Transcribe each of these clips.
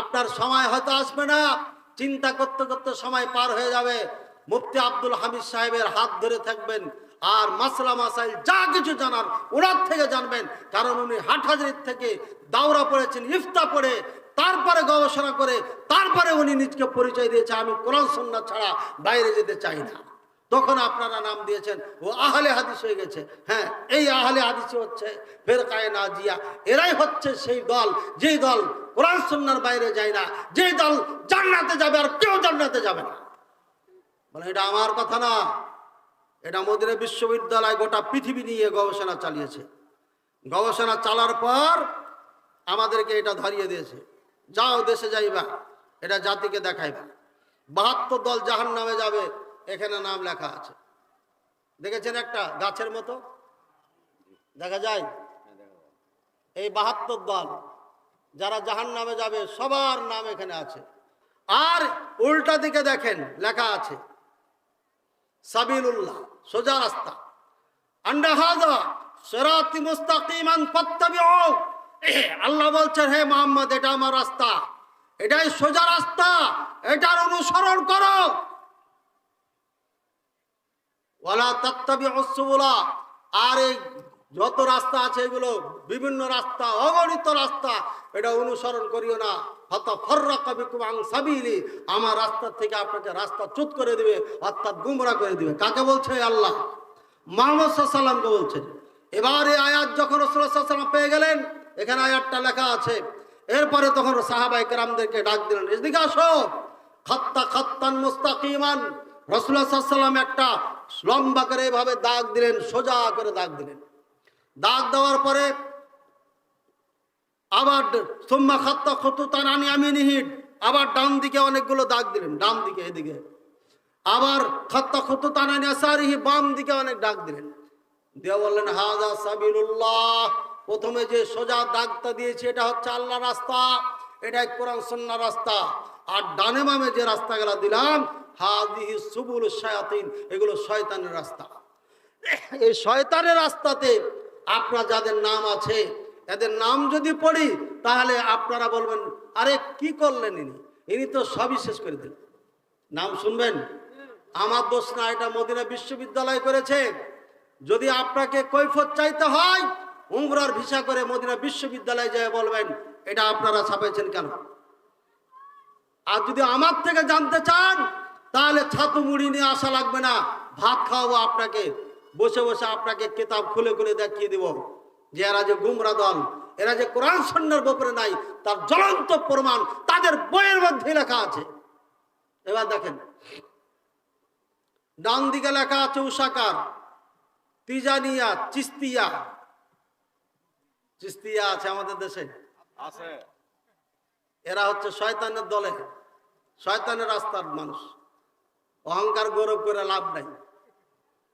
আপনার সময় হয়তো আসবে না। চিন্তা করতে করতে সময় পার হয়ে যাবে। মুফতি আব্দুল হামিদ সাহেবের হাত ধরে থাকবেন। আর মাসলা মাসাইল যা কিছু জানার ওনার থেকে জানবেন। কারণ উনি হাটহাজারির থেকে দাওরা পড়েছেন, ইফতা পড়ে, তারপরে গবেষণা করে, তারপরে উনি নিজকে পরিচয় দিয়েছে আমি কোরআন সন্না ছাড়া বাইরে যেতে চাই না। তখন আপনারা নাম দিয়েছেন, ও আহলে হাদিস হয়ে গেছে। হ্যাঁ এই আহলে হাদিস হচ্ছে ফেরকায়ে নাজিয়া। এরাই হচ্ছে সেই দল, যেই দল কোরআন সন্ন্যার বাইরে যায় না, যেই দল জান্নাতে যাবে আর কেউ জান্নাতে যাবে না। বলে, এটা আমার কথা না। এটা মদিনা বিশ্ববিদ্যালয় গোটা পৃথিবী নিয়ে গবেষণা চালিয়েছে। গবেষণা চালার পর আমাদেরকে এটা ধরিয়ে দিয়েছে। যাও দেশে যাইবা, এটা জাতিকে দেখাইবা। বাহাত্তর দল জাহান নামে যাবে এখানে নাম লেখা আছে। দেখেছেন একটা গাছের মতো? দেখা যায়? এই বাহাত্তর দল, যারা জাহান নামে যাবে, সবার নাম এখানে আছে। আর উল্টা দিকে দেখেন, লেখা আছে, সাবিলুল্লাহ, সোজা রাস্তা। আন্ডা হাজা, সেরাতি মুস্তাকিমান ফাত্তাবিউ। আল্লাহ বলছেন, হে মোহাম্মদ, এটা আমার রাস্তা। এটাই সোজা রাস্তা। এটার অনুসরণ করো। আর এই যত রাস্তা আছে এগুলো বিভিন্ন রাস্তা, অগণিত রাস্তা, এটা অনুসরণ করিও না। আমার রাস্তা থেকে আপনাকে রাস্তা চুত করে দিবে, অর্থাৎ গুমরা করে দিবে। কাকে বলছে আল্লাহ? মোহাম্মদ সাল্লামকে বলছেন এবার এই আয়াত যখন রসুল্লাহ সাল্লাম পেয়ে গেলেন, এখানে আয়াতটা লেখা আছে। এরপরে তখন সাহাবাই কেরামদেরকে ডাক দিলেন, এদিকে আসো। খত্তা খাত্তান মুস্তাকিমান। রসুল্লাহ সাল্লাম একটা লম্বা করে এভাবে দাগ দিলেন, সোজা করে দাগ দিলেন। দাগ দেওয়ার পরে আবার সোম্মা খাত্তা খতুতান আনি আমি নিহিট আবার ডান দিকে অনেকগুলো দাগ দিলেন, ডান দিকে, এদিকে। আবার খাত্তা খতুতান আনি আসারিহি, বাম দিকে অনেক ডাক দিলেন। দিয়ে বললেন হাজা সাবিলুল্লাহ। প্রথমে যে সোজা দাগটা দিয়েছে, এটা হচ্ছে আল্লাহ রাস্তা এটাই কোরআন সন্না রাস্তা। আর ডানে বামে যে রাস্তাগুলা দিলাম, হাদিহি সুবুল শায়াতিন, এগুলো শয়তানের রাস্তা। এই শয়তানের রাস্তাতে আপনার যাদের নাম আছে, এদের নাম যদি পড়ি, তাহলে আপনারা বলবেন, আরে, কি করলেন ইনি? ইনি তো সবই শেষ করে দিলেন। নাম শুনবেন? আমার দোষ না, এটা মদিনা বিশ্ববিদ্যালয় করেছে। যদি আপনাকে কৈফত চাইতে হয়, উমরার ভিসা করে মদিনা বিশ্ববিদ্যালয়ে যেয়ে বলবেন, এটা আপনারা ছাপাইছেন কেন? আর যদি আমার থেকে জানতে চান তাহলে ছাতু মুড়ি নিয়ে আসা লাগবে না। ভাত খাওয়াবো আপনাকে। বসে বসে আপনাকে কিতাব খুলে খুলে দেখিয়ে দিব। যে এরা যে গুমরা দল এরা যে কোরআন সন্ন্যার ব্যাপারে নাই তার জ্বলন্ত প্রমাণ তাদের বইয়ের মধ্যে লেখা আছে। এবার দেখেন ডান দিকে লেখা আছে উষাকার তিজানিয়া চিস্তিয়া। চিস্তিয়া আছে আমাদের দেশে? আছে। এরা হচ্ছে শয়তানের দলে। শয়তানের রাস্তার মানুষ। অহংকার গৌরব করে লাভ নাই।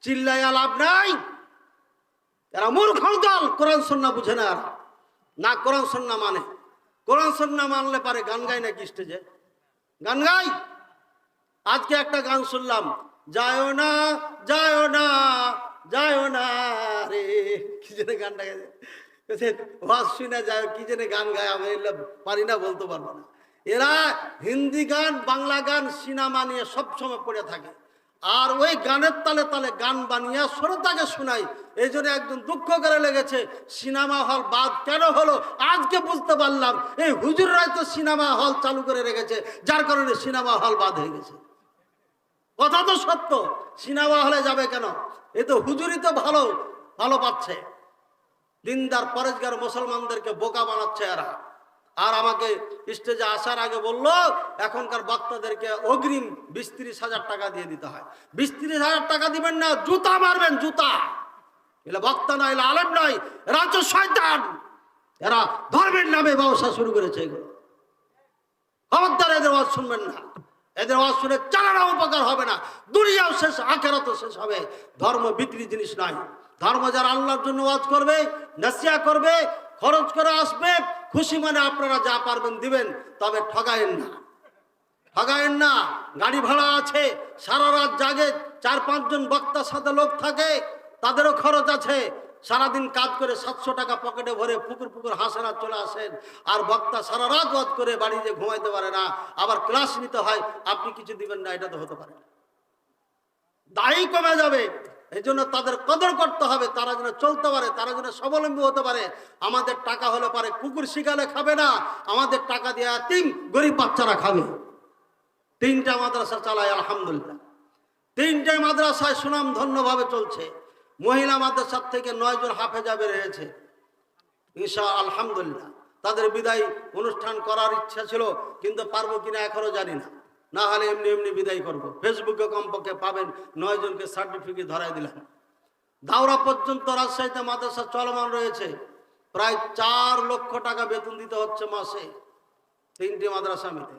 চিল্লাইয়া লাভ নাই। এরা মূর্খ দল, কোরআন সন্না বুঝে না এরা। না, কোরআন সন্না মানে। কোরআন সন্না মানলে পারে গান গাই নাকি স্টেজে? গান গাই? আজকে একটা গান শুনলাম। যায় না যায় না যায় না রে। কি যেন গানটা গেছে ওয়াজ শুনে যায় কি যেন গান গায় আমি পারি না, বলতে পারব না। এরা হিন্দি গান, বাংলা গান, সিনেমা নিয়ে সবসময় পড়ে থাকে। আর ওই গানের তালে তালে গান বানিয়ে শ্রোতাকে শোনাই এই জন্য একদম দুঃখ করে লেগেছে, সিনেমা হল বাদ কেন হলো? আজকে বুঝতে পারলাম, এই হুজুররাই তো সিনেমা হল চালু করে রেখেছে, যার কারণে সিনেমা হল বাদ হয়ে গেছে। কথা তো সত্য, সিনেমা হলে যাবে কেন? এ তো হুজুরি তো ভালো ভালো পাচ্ছে। দিনদার পরেজগার মুসলমানদেরকে বোকা বানাচ্ছে এরা। আর আমাকে স্টেজে আসার আগে বলল, এখনকার বক্তাদেরকে অগ্রিম বিশ ত্রিশ হাজার টাকা দিয়ে দিতে হয়। বিশ ত্রিশ হাজার টাকা দিবেন না, জুতা মারবেন, জুতা। এলে বক্তা নয় এলা আলেম নয় শয়তান। এরা ধর্মের নামে ব্যবসা শুরু করেছে এগুলো। খবরদার, এদের ওয়াজ শুনবেন না। এদের ওয়াজ শুনে চালানো উপকার হবে না। দুনিয়াও শেষ, আখেরাতও শেষ হবে। ধর্ম বিক্রি জিনিস নয়। ধর্ম যারা আল্লাহর জন্য ওয়াজ করবে নাসিয়া করবে, খরচ করে আসবে খুশি মানে আপনারা যা পারবেন দিবেন, তবে ঠগায়েন না। ঠগায়েন না, গাড়ি ভাড়া আছে, সারা রাত জাগে, চার পাঁচজন বক্তার সাথে লোক থাকে, তাদেরও খরচ আছে। সারাদিন কাজ করে সাতশো টাকা পকেটে ভরে পুকুর পুকুর হাসেনা চলে আসেন, আর বক্তা সারা রাত ওয়াজ করে বাড়ি যে ঘুমাইতে পারে না। আবার ক্লাস নিতে হয়, আপনি কিছু দিবেন না, এটা তো হতে পারে দায়ী কমে যাবে। এই জন্য তাদের কদর করতে হবে, তারা যেন চলতে পারে, তারা যেন স্বাবলম্বী হতে পারে। আমাদের টাকা হলে পারে কুকুর শিকালে খাবে না, আমাদের টাকা দিয়ে তিন গরিব বাচ্চারা খাবে। তিনটা মাদ্রাসা চালায়, আলহামদুলিল্লাহ। তিনটাই মাদ্রাসায় সুনাম ধন্যভাবে চলছে। মহিলা মাদ্রাসার থেকে নয় জন হাফেজা হয়েছে। ঈশা, আলহামদুলিল্লাহ। তাদের বিদায় অনুষ্ঠান করার ইচ্ছা ছিল, কিন্তু পারব কিনা এখনও জানি না। না হলে এমনি এমনি বিদায় করব। ফেসবুকে কমপক্ষে পাবেন নয় জনকে সার্টিফিকেট ধরাই দিলাম। দাওরা পর্যন্ত রাজশাহীতে মাদ্রাসা চলমান রয়েছে। প্রায় চার লক্ষ টাকা বেতন দিতে হচ্ছে মাসে তিনটি মাদ্রাসা মিলে।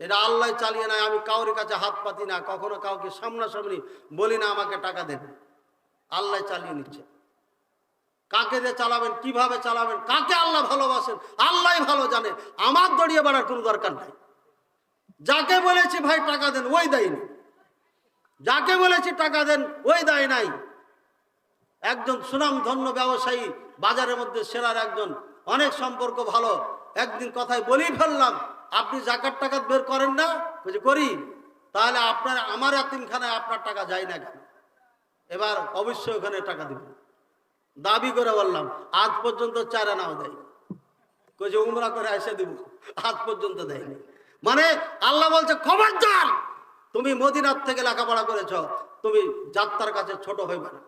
এটা আল্লাহ চালিয়ে নেয়, আমি কাউর কাছে হাত পাতি না, কখনো কাউকে সামনাসামনি বলি না, আমাকে টাকা দেন। আল্লাহ চালিয়ে নিচ্ছে। কাকে দিয়ে চালাবেন, কীভাবে চালাবেন, কাকে আল্লাহ ভালোবাসেন আল্লাহ ভালো জানে। আমার দড়িয়ে বাড়ার কোনো দরকার নাই। যাকে বলেছি ভাই টাকা দেন, ওই দেয়নি যাকে বলেছি টাকা দেন, ওই দেয় নাই। একজন সুনাম ধন্য ব্যবসায়ী, বাজারের মধ্যে সেরার একজন, অনেক সম্পর্ক ভালো। একদিন কথায় বলেই ফেললাম, আপনি জাকাত টাকা বের করেন না? বলছে, করি। তাহলে আপনার, আমার এতিমখানায় আপনার টাকা যায় না কেন? এবার অবশ্যই ওখানে টাকা দিব দাবি করে বললাম, আজ পর্যন্ত চার আনাও দেয় কইছে উমরা করে এসে দিব। আজ পর্যন্ত দেয়নি। মানে আল্লাহ বলছে, খবরদার, তুমি মদিনার থেকে লেখাপড়া করেছ, তুমি যাত্রার কাছে ছোট হইবে না।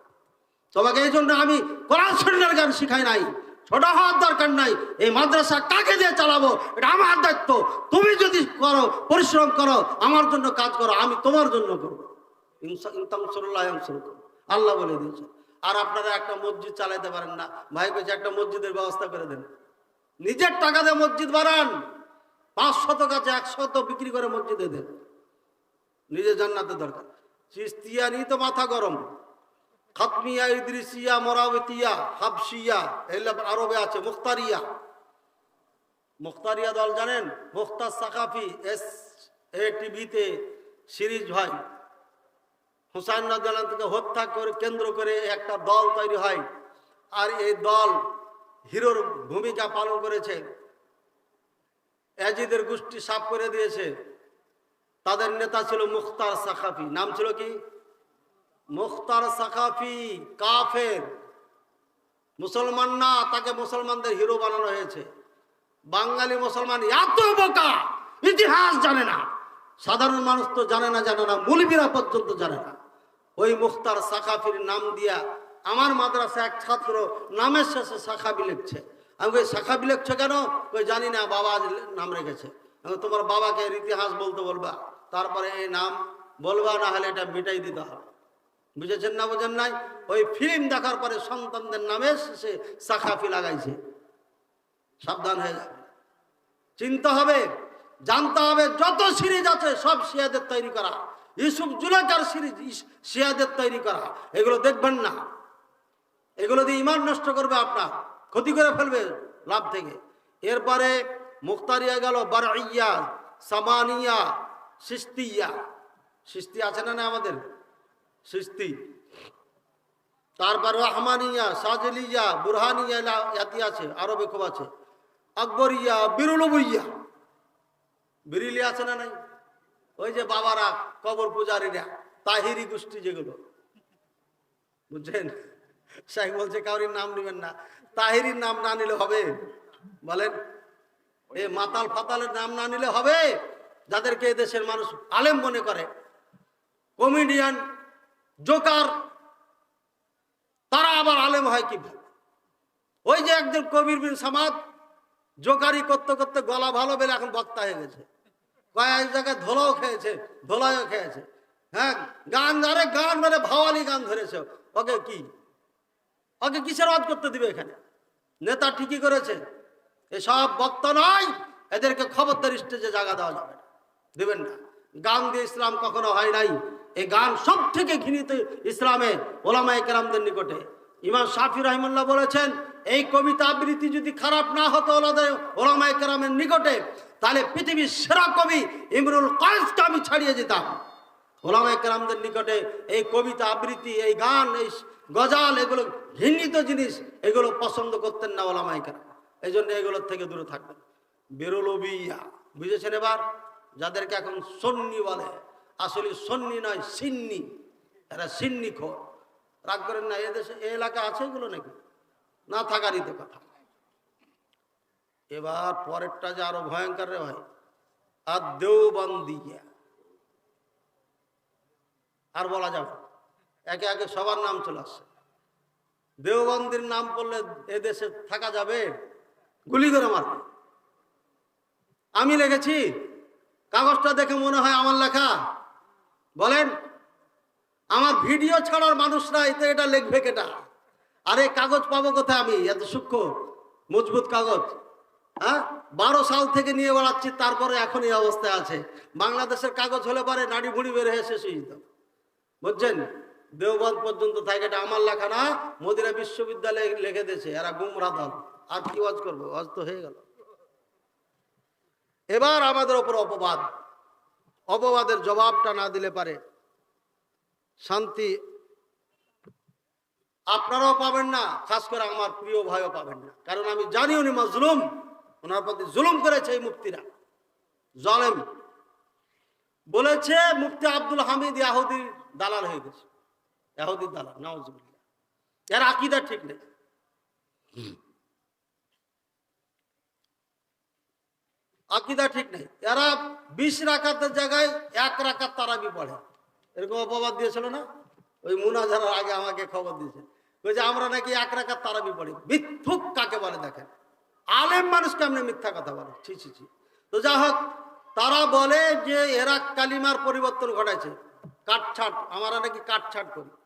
তোমাকে এই জন্য আমি কোরআন শরীরের গান শিখাই নাই, ছোট হওয়ার দরকার নাই। এই মাদ্রাসা কাকে দিয়ে চালাবো? এটা আমার দায়িত্ব। তুমি যদি করো, পরিশ্রম করো, আমার জন্য কাজ করো, আমি তোমার জন্য করব। আল্লাহ বলে দিয়েছে। আর আপনারা একটা মসজিদ চালাইতে পারেন না। ভাই কইছে একটা মসজিদের ব্যবস্থা করে দেন। নিজের টাকা দিয়ে মসজিদ বাড়ান পাঁচ শত কাছে একশত বিক্রি করে মসজিদে দেন। নিজের জান্নাতের দরকার। চিস্তিয়া নিয়ে তো মাথা গরম। খাতমিয়া, ইদ্রিসিয়া মরাবতিয়া হাবসিয়া এগুলো আরবে আছে, মুখতারিয়া। মুখতারিয়া দল জানেন? মুখতার সাকাফি এস এ টিভিতে সিরিজ হয় হুসাইন থেকে হত্যা করে, কেন্দ্র করে একটা দল তৈরি হয়। আর এই দল হিরোর ভূমিকা পালন করেছে। এজিদের গোষ্ঠী সাফ করে দিয়েছে। তাদের নেতা ছিল মুখতার সাকাফি। নাম ছিল কি? মুখতার সাকাফি, কাফের। মুসলমান না, তাকে মুসলমানদের হিরো বানানো হয়েছে। বাঙালি মুসলমান এত বোকা, ইতিহাস জানে না। সাধারণ মানুষ তো জানে না জানে না। মুলবিরা পর্যন্ত জানে না। ওই মুখতার সাকাফির নাম দিয়া আমার মাদ্রাসা এক ছাত্র নামের শেষে সাকাবি লিখছে। আমি কই শাখা লিখছো কেন? ওই জানি না, বাবা নাম রেখেছে। তোমার বাবাকে ইতিহাস বলতে বলবা, তারপরে এই নাম বলবা, না হলে এটা মিটাই দিতে হবে। বুঝেছেন না, বোঝেন নাই? ওই ফিল্ম দেখার পরে সন্তানদের নামে শেষে সাকাফি লাগাইছে। সাবধান হয়ে যাবে। চিন্তা হবে, জানতে হবে, যত সিরিজ আছে, সব শিয়াদের তৈরি করা। ইউসুফ জুলাকার সিরিজ শিয়াদের তৈরি করা। এগুলো দেখবেন না। এগুলো দিয়ে ইমান নষ্ট করবে আপনার। ক্ষতি করে ফেলবে লাভ থেকে। এরপরে মুক্তারিয়া গেল বারাইয়া সামানিয়া, সিস্তিয়া। সিস্তি আছে না না আমাদের? সিস্তি। তারপর রহমানিয়া, সাজলিয়া, বুরহানিয়া ইয়াতি আছে, আরবে খুব আছে। আকবরিয়া, বিরুলবইয়া। বিরিলি আছে না নাই? ওই যে বাবারা কবর পূজারীরা, তাহিরি গোষ্ঠী যেগুলো। বুঝছেন? শাহ বলছে, কাউরির নাম নেবেন না। তাহিরির নাম না নিলে হবে? বলেন, এ মাতাল ফাতালের নাম না নিলে হবে? যাদেরকে দেশের মানুষ আলেম মনে করে। কমেডিয়ান, জোকার, তারা আবার আলেম হয় কীভাবে? ওই যে একজন কবির বিন সামাদ, জোকারি করতে করতে গলা ভালো বেলে এখন বক্তা হয়ে গেছে। কয়েক জায়গায় ধোলাও খেয়েছে, ধোলাইও খেয়েছে। হ্যাঁ গান, আরে গান মানে ভাওয়ালি গান ধরেছে। ওকে কি? ওকে কিসের বাদ করতে দিবে এখানে? নেতা ঠিকই করেছে। এসব বক্তা নয়, এদেরকে খবরদার স্টেজে জায়গা দেওয়া যাবে দেবেন না। গান দিয়ে ইসলাম কখনো হয় নাই। এই গান সব থেকে ঘৃণিত ইসলামে ওলামা একরামদের নিকটে। ইমাম শাফি রহমুল্লাহ বলেছেন, এই কবিতা আবৃত্তি যদি খারাপ না হতো ওলামা একরামের নিকটে, তাহলে পৃথিবীর সেরা কবি ইমরুল কয়েসকে আমি ছাড়িয়ে যেতাম ওলামা একরামদের নিকটে এই কবিতা আবৃত্তি, এই গান, এই গজাল, এগুলো ঘৃণিত জিনিস, এগুলো পছন্দ করতেন না ওলামাইকার এই জন্য এগুলোর থেকে দূরে থাকবেন। বেরোলবিয়া, বুঝেছেন এবার? যাদেরকে এখন সন্নি বলে, আসলে সন্নি নয়, সিন্নি। এরা সিন্নি খো রাগ করেন না, এদেশে, এ এলাকা আছে এগুলো নাকি? না থাকারই তো কথা। এবার পরেরটা যে আরও ভয়ঙ্কর রে ভাই, আর দেওবন্দিয়া। আর বলা যাবে। একে একে সবার নাম চলে আসছে। দেওবন্দির নাম করলে এদেশে থাকা যাবে? গুলি করে মারবে। আমি লিখেছি, কাগজটা দেখে মনে হয় আমার লেখা। বলেন, আমার ভিডিও ছাড়ার মানুষরা এতে এটা লিখবে কেটা? আরে কাগজ পাবো কোথায় আমি? এত সূক্ষ্ম, মজবুত কাগজ। হ্যাঁ? বারো সাল থেকে নিয়ে বেড়াচ্ছি, তারপরে এখন এই অবস্থায় আছে। বাংলাদেশের কাগজ হলে পরে নাড়ি ভুড়ি বের হয়ে শেষ হয়ে যেত। বুঝছেন? দেওবন্দ পর্যন্ত থাকে এটা আমার লেখা না মদিরা বিশ্ববিদ্যালয়ে লিখে দিয়েছে, এরা গুমরা দল। আর কি ওয়াজ করব? ওয়াজ তো হয়ে গেল। এবার আমাদের ওপর অপবাদ। অপবাদের জবাবটা না দিলে পারে শান্তি। আপনারাও পাবেন না, খাস করে আমার প্রিয় ভাইও পাবেন না। কারণ আমি জানি উনি মাজলুম, ওনার প্রতি জুলুম করেছে এই মুক্তিরা জলেম। বলেছে মুফতি আব্দুল হামিদ ইয়াহুদির দালাল হয়ে গেছে। দালাল এর আকিদা ঠিক নেই। আকিদা ঠিক নেই। এরা বিশ জায়গায় এক তারাবি পড়ে। এরকম অপবাদ দিয়েছিল না? ওই আগে আমাকে খবর দিয়েছে। আমরা নাকি এক রাকাত তারাবি পড়ি। মিথ্যুক কাকে বলে দেখেন? আলেম মানুষ কেমনে মিথ্যা কথা বলে? ছি ছি ছি। তো যা হোক, তারা বলে যে এরা কালিমার পরিবর্তন ঘটাইছে। কাটছাট, আমরা নাকি কাটছাট করি।